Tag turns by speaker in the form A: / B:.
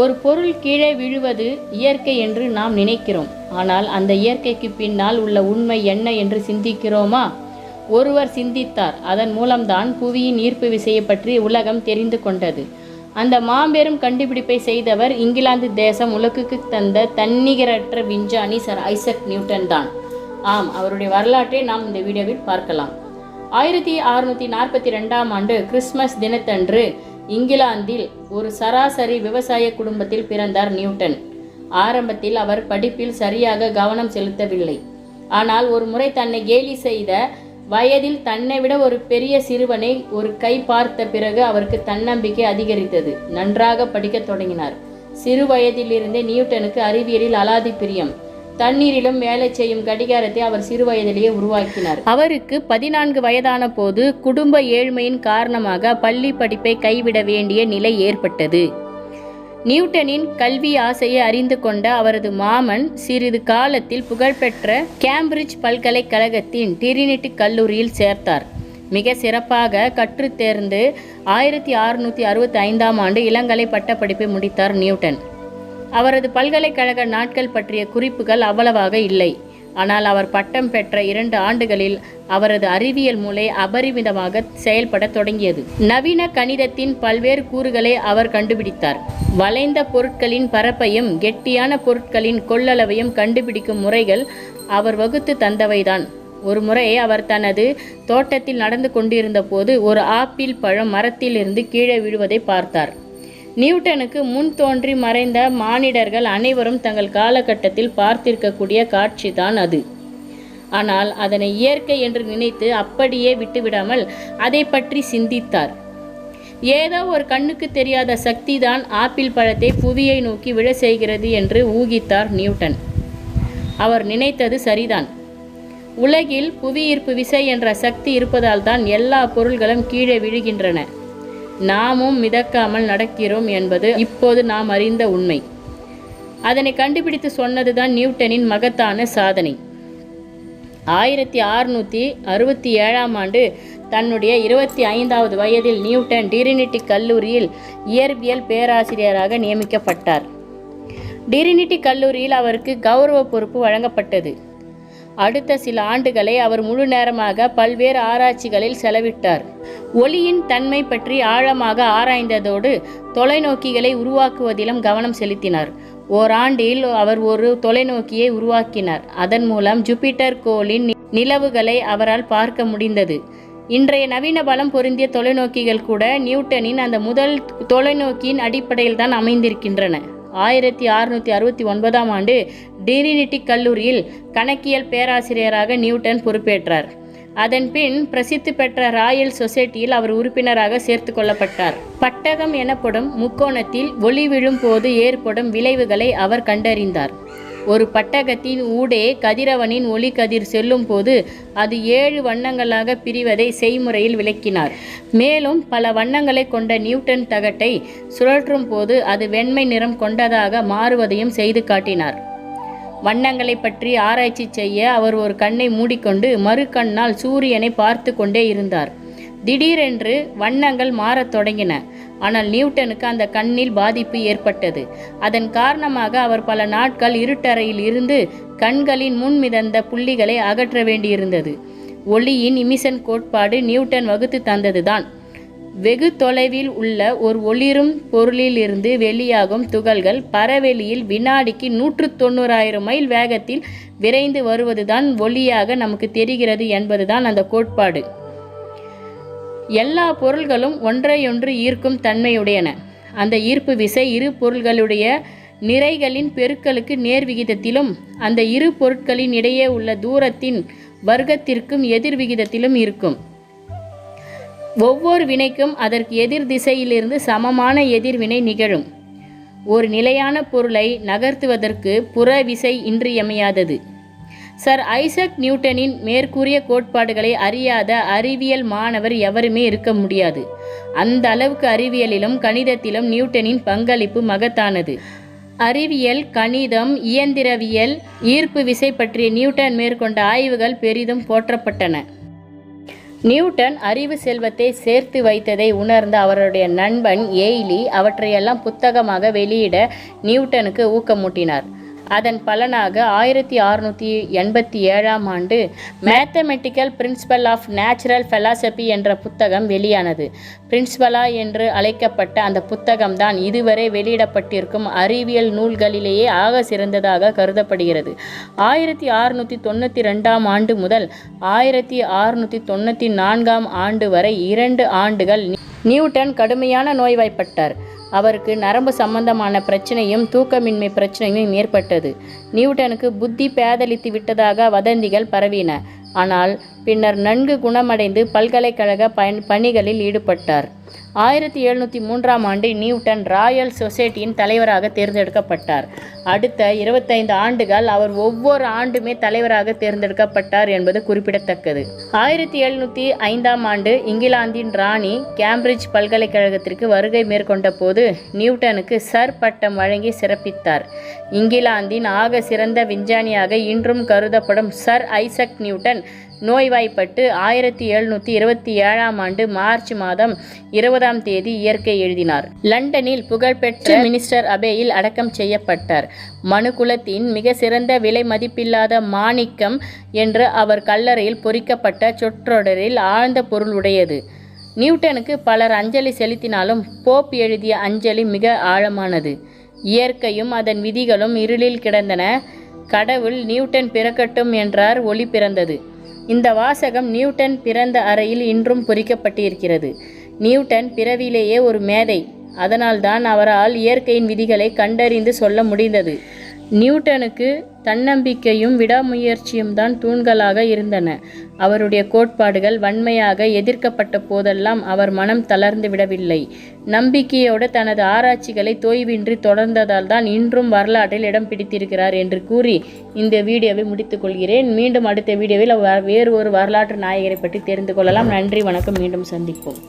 A: ஒரு பொருள் கீழே விழுவது இயற்கை என்று நாம் நினைக்கிறோம். ஆனால் அந்த இயற்கைக்கு பின்னால் உள்ள உண்மை என்ன என்று சிந்திக்கிறோமா? ஒருவர் சிந்தித்தார். அதன் மூலம்தான் புவியின் ஈர்ப்பு விசையை பற்றி உலகம் தெரிந்து கொண்டது. அந்த மாபெரும் கண்டுபிடிப்பை செய்தவர் இங்கிலாந்து தேசம் உலகுக்கு தந்த தன்னிகரற்ற விஞ்ஞானி சர் ஐசக் நியூட்டன் தான். ஆம் அவருடைய வரலாற்றை நாம் இந்த வீடியோவில் பார்க்கலாம். ஆயிரத்தி அறுநூற்றி நாற்பத்தி ரெண்டாம் ஆண்டு கிறிஸ்மஸ் தினத்தன்று இங்கிலாந்தில் ஒரு சராசரி விவசாய குடும்பத்தில் பிறந்தார் நியூட்டன். ஆரம்பத்தில் அவர் படிப்பில் சரியாக கவனம் செலுத்தவில்லை. ஆனால் ஒரு முறை தன்னை கேலி செய்த வயதில் தன்னை விட ஒரு பெரிய சிறுவனை ஒரு கை பார்த்த பிறகு அவருக்கு தன்னம்பிக்கை அதிகரித்தது. நன்றாக படிக்கத் தொடங்கினார். சிறு வயதிலிருந்தே நியூட்டனுக்கு அறிவியலில் அலாதி பிரியம். தண்ணீரிலும் வேலை செய்யும் கடிகாரத்தை அவர் சிறு வயதிலேயே உருவாக்கினார். அவருக்கு பதினான்கு வயதான போது குடும்ப ஏழ்மையின் காரணமாக பள்ளி படிப்பை கைவிட வேண்டிய நிலை ஏற்பட்டது. நியூட்டனின் கல்வி ஆசையை அறிந்து கொண்ட அவரது மாமன் சிறிது காலத்தில் புகழ்பெற்ற கேம்பிரிட்ஜ் பல்கலைக்கழகத்தின் டிரினிட்டி கல்லூரியில் சேர்த்தார். மிக சிறப்பாக கற்றுத் தேர்ந்து ஆயிரத்தி அறுநூற்றி அறுபத்தி ஐந்தாம் ஆண்டு இளங்கலை பட்டப்படிப்பை முடித்தார் நியூட்டன். அவரது பல்கலைக்கழக நாட்கள் பற்றிய குறிப்புகள் அவ்வளவாக இல்லை. ஆனால் அவர் பட்டம் பெற்ற இரண்டு ஆண்டுகளில் அவரது அறிவியல் மூளை அபரிமிதமாக செயல்பட தொடங்கியது. நவீன கணிதத்தின் பல்வேறு கூறுகளை அவர் கண்டுபிடித்தார். வளைந்த பொருட்களின் பரப்பையும் கெட்டியான பொருட்களின் கொள்ளளவையும் கண்டுபிடிக்கும் முறைகள் அவர் வகுத்து தந்தவைதான். ஒரு முறை அவர் தனது தோட்டத்தில் நடந்து கொண்டிருந்த போது ஒரு ஆப்பிள் பழம் மரத்திலிருந்து கீழே விழுவதை பார்த்தார். நியூட்டனுக்கு முன் தோன்றி மறைந்த மானிடர்கள் அனைவரும் தங்கள் காலகட்டத்தில் பார்த்திருக்கக்கூடிய காட்சிதான் அது. ஆனால் அதனை இயற்கை என்று நினைத்து அப்படியே விட்டுவிடாமல் அதை பற்றி சிந்தித்தார். ஏதோ ஒரு கண்ணுக்கு தெரியாத சக்தி தான் ஆப்பிள் பழத்தை புவியை நோக்கி விழ செய்கிறது என்று ஊகித்தார் நியூட்டன். அவர் நினைத்தது சரிதான். உலகில் புவியீர்ப்பு விசை என்ற சக்தி இருப்பதால் தான் எல்லா பொருள்களும் கீழே விழுகின்றன. நாமும் மிதக்காமல் நடக்கிறோம் என்பது இப்போது நாம் அறிந்த உண்மை. அதனை கண்டுபிடித்து சொன்னதுதான் நியூட்டனின் மகத்தான சாதனை. ஆயிரத்தி அறுநூற்றி அறுபத்தி ஏழாம் ஆண்டு தன்னுடைய இருபத்தி ஐந்தாவது வயதில் நியூட்டன் டிரினிட்டி கல்லூரியில் இயற்பியல் பேராசிரியராக நியமிக்கப்பட்டார். டிரினிட்டி கல்லூரியில் அவருக்கு கௌரவ பொறுப்பு வழங்கப்பட்டது. அடுத்த சில ஆண்டுகளை அவர் முழு நேரமாக பல்வேறு ஆராய்ச்சிகளில் செலவிட்டார். ஒளியின் தன்மை பற்றி ஆழமாக ஆராய்ந்ததோடு தொலைநோக்கிகளை உருவாக்குவதிலும் கவனம் செலுத்தினார். ஓராண்டில் அவர் ஒரு தொலைநோக்கியை உருவாக்கினார். அதன் மூலம் ஜூபிட்டர் கோளின் நிலவுகளை அவரால் பார்க்க முடிந்தது. இன்றைய நவீன பலம் பொருந்திய தொலைநோக்கிகள் கூட நியூட்டனின் அந்த முதல் தொலைநோக்கியின் அடிப்படையில் தான் அமைந்திருக்கின்றன. ஆயிரத்தி அறுநூற்றி அறுபத்தி ஒன்பதாம் ஆண்டு டிரினிட்டி கல்லூரியில் கணக்கியல் பேராசிரியராக நியூட்டன் பொறுப்பேற்றார். அதன்பின் பிரசித்தி பெற்ற ராயல் சொசைட்டியில் அவர் உறுப்பினராக சேர்த்து கொள்ளப்பட்டார். பட்டகம் எனப்படும் முக்கோணத்தில் ஒளி விழும்போது ஏற்படும் விளைவுகளை அவர் கண்டறிந்தார். ஒரு பட்டகத்தின் ஊடே கதிரவனின் ஒளி கதிர் செல்லும் போது அது ஏழு வண்ணங்களாக பிரிவதை செய்முறையில் விளக்கினார். மேலும் பல வண்ணங்களை கொண்ட நியூட்டன் தகட்டை சுழற்றும் போது அது வெண்மை நிறம் கொண்டதாக மாறுவதையும் செய்து காட்டினார். வண்ணங்களை பற்றி ஆராய்ச்சி செய்ய அவர் ஒரு கண்ணை மூடிக்கொண்டு மறு கண்ணால் சூரியனை பார்த்து கொண்டே இருந்தார். திடீரென்று வண்ணங்கள் மாறத் தொடங்கின. ஆனால் நியூட்டனுக்கு அந்த கண்ணில் பாதிப்பு ஏற்பட்டது. அதன் காரணமாக அவர் பல நாட்கள் இருட்டறையில் இருந்து கண்களின் முன் மிதந்த புள்ளிகளை அகற்ற வேண்டியிருந்தது. ஒளியின் இமிசன் கோட்பாடு நியூட்டன் வகுத்து தந்ததுதான். வெகு தொலைவில் உள்ள ஒரு ஒளிரும் பொருளிலிருந்து வெளியாகும் துகள்கள் பரவெளியில் வினாடிக்கு நூற்று தொண்ணூறாயிரம் மைல் வேகத்தில் விரைந்து வருவதுதான் ஒளியாக நமக்கு தெரிகிறது என்பதுதான் அந்த கோட்பாடு. எல்லா பொருள்களும் ஒன்றையொன்று ஈர்க்கும் தன்மையுடையன. அந்த ஈர்ப்பு விசை இரு பொருள்களுடைய நிறைகளின் பெருக்களுக்கு நேர் விகிதத்திலும் அந்த இரு பொருட்களின் இடையே உள்ள தூரத்தின் வர்க்கத்திற்கும் எதிர் விகிதத்திலும் இருக்கும். ஒவ்வொரு வினைக்கும் அதற்கு எதிர் திசையிலிருந்து சமமான எதிர்வினை நிகழும். ஒரு நிலையான பொருளை நகர்த்துவதற்கு புற விசை இன்றியமையாதது. சர் ஐசக் நியூட்டனின் மேற்கூறிய கோட்பாடுகளை அறியாத அறிவியல் மாணவர் எவருமே இருக்க முடியாது. அந்த அளவுக்கு அறிவியலிலும் கணிதத்திலும் நியூட்டனின் பங்களிப்பு மகத்தானது. அறிவியல் கணிதம் இயந்திரவியல் ஈர்ப்பு விசை பற்றிய நியூட்டன் மேற்கொண்ட ஆய்வுகள் பெரிதும் போற்றப்பட்டன. நியூட்டன் அறிவு செல்வத்தை சேர்த்து வைத்ததை உணர்ந்த அவருடைய நண்பன் எய்லி அவற்றையெல்லாம் புத்தகமாக வெளியிட நியூட்டனுக்கு ஊக்கமூட்டினார். அதன் பலனாக ஆயிரத்தி அறுநூற்றி எண்பத்தி ஏழாம் ஆண்டு mathematical principle of natural philosophy என்ற புத்தகம் வெளியானது. பிரின்சிபலா என்று அழைக்கப்பட்ட அந்த புத்தகம்தான் இதுவரை வெளியிடப்பட்டிருக்கும் அறிவியல் நூல்களிலேயே ஆக சிறந்ததாக கருதப்படுகிறது. ஆயிரத்தி அறுநூற்றி தொண்ணூற்றி ரெண்டாம் ஆண்டு முதல் ஆயிரத்தி அறுநூற்றி தொண்ணூற்றி நான்காம் ஆண்டு வரை இரண்டு ஆண்டுகள் நியூட்டன் கடுமையான நோய்வாய்ப்பட்டார். அவருக்கு நரம்பு சம்பந்தமான பிரச்சனையும் தூக்கமின்மை பிரச்சனையும் ஏற்பட்டது. நியூட்டனுக்கு புத்தி பேதலித்து விட்டதாக வதந்திகள் பரவின. ஆனால் பின்னர் நன்கு குணமடைந்து பல்கலைக்கழக பயன் பணிகளில் ஈடுபட்டார். ஆயிரத்தி எழுநூற்றி மூன்றாம் ஆண்டு நியூட்டன் ராயல் சொசைட்டியின் தலைவராக தேர்ந்தெடுக்கப்பட்டார். அடுத்த இருபத்தைந்து ஆண்டுகள் அவர் ஒவ்வொரு ஆண்டுமே தலைவராக தேர்ந்தெடுக்கப்பட்டார் என்பது குறிப்பிடத்தக்கது. ஆயிரத்தி எழுநூற்றி ஐந்தாம் ஆண்டு இங்கிலாந்தின் ராணி கேம்பிரிட்ஜ் பல்கலைக்கழகத்திற்கு வருகை மேற்கொண்ட போது நியூட்டனுக்கு சர் பட்டம் வழங்கி சிறப்பித்தார். இங்கிலாந்தின் ஆக சிறந்த விஞ்ஞானியாக இன்றும் கருதப்படும் சர் ஐசக் நியூட்டன் நோய்வாய்ப்பட்டு ஆயிரத்தி எழுநூற்றி இருபத்தி ஏழாம் ஆண்டு மார்ச் மாதம் இருபதாம் தேதி இயற்கை எழுதினார். லண்டனில் புகழ்பெற்ற மினிஸ்டர் அபேயில் அடக்கம் செய்யப்பட்டார். மனுகுலத்தின் மிக சிறந்த விலை மதிப்பில்லாத மாணிக்கம் என்று அவர் கல்லறையில் பொறிக்கப்பட்ட சொற்றொடரில் ஆழ்ந்த பொருள் உடையது. நியூட்டனுக்கு பலர் அஞ்சலி செலுத்தினாலும் போப் எழுதிய அஞ்சலி மிக ஆழமானது. இயற்கையும் அதன் விதிகளும் இருளில் கிடந்தன. கடவுள் நியூட்டன் பிறக்கட்டும் என்றார் ஒளி பிறந்தது. இந்த வாசகம் நியூட்டன் பிறந்த அறையில் இன்றும் பொறிக்கப்பட்டிருக்கிறது. நியூட்டன் பிறவிலேயே ஒரு மேதை. அதனால்தான் அவரால் இயற்கையின் விதிகளை கண்டறிந்து சொல்ல முடிந்தது. நியூட்டனுக்கு தன்னம்பிக்கையும் விடாமுயற்சியும் தான் தூண்களாக இருந்தன. அவருடைய கோட்பாடுகள் வன்மையாக எதிர்க்கப்பட்ட போதெல்லாம் அவர் மனம் தளர்ந்து விடவில்லை. நம்பிக்கையோடு தனது ஆராய்ச்சிகளை தோய்வின்றி தொடர்ந்ததால் தான் இன்றும் வரலாற்றில் இடம் பிடித்திருக்கிறார் என்று கூறி இந்த வீடியோவை முடித்துக்கொள்கிறேன் மீண்டும் அடுத்த வீடியோவில் வேறு ஒரு வரலாற்று நாயகரை பற்றி தெரிந்து கொள்ளலாம். நன்றி வணக்கம். மீண்டும் சந்திப்போம்.